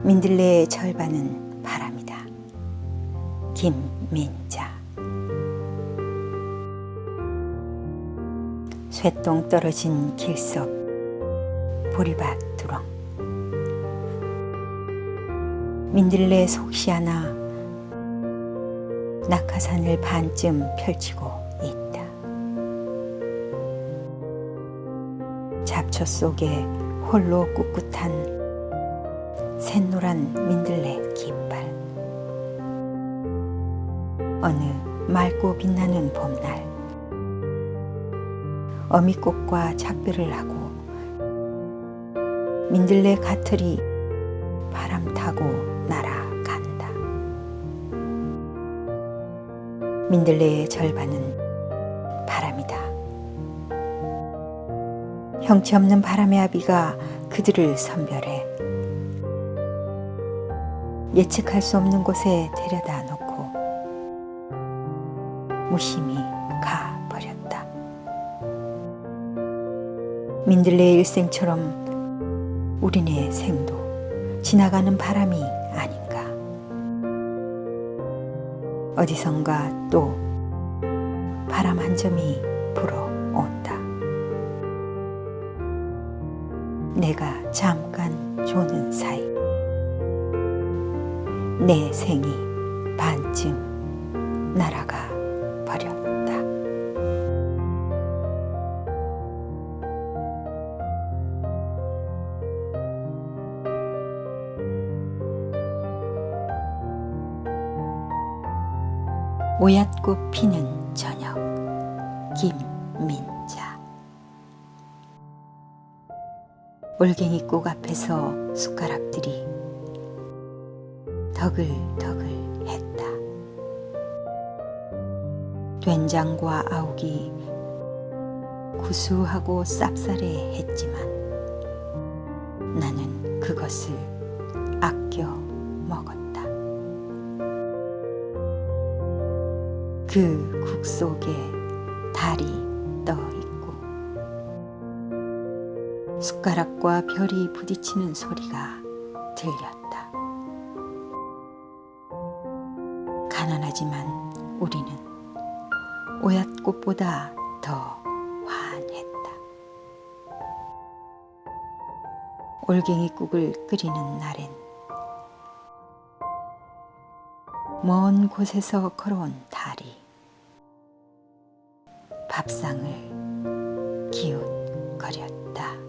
민들레의 절반은 바람이다. 김민자 쇠똥 떨어진 길속 보리밭 두렁 민들레 속시 하나 낙하산을 반쯤 펼치고 있다. 잡초 속에 홀로 꿋꿋한 샛노란 민들레 깃발 어느 맑고 빛나는 봄날 어미꽃과 작별을 하고 민들레 가틀이 바람 타고 날아간다. 민들레의 절반은 바람이다. 형체 없는 바람의 아비가 그들을 선별해 예측할 수 없는 곳에 데려다 놓고 무심히 가 버렸다. 민들레의 일생처럼 우리네 생도 지나가는 바람이 아닌가. 어디선가 또 바람 한 점이 불어온다. 내가 잠깐 조는 사이 내 생이 반쯤 날아가 버렸다. 오얏꽃 피는 저녁 김민자 올갱이꽃 앞에서 숟가락들이 더글더글 했다. 된장과 아욱이 구수하고 쌉싸래 했지만 나는 그것을 아껴 먹었다. 그 국 속에 달이 떠 있고 숟가락과 별이 부딪히는 소리가 들렸다. 가난하지만 우리는 오얏꽃보다 더 환했다. 올갱이국을 끓이는 날엔 먼 곳에서 걸어온 달이 밥상을 기웃거렸다.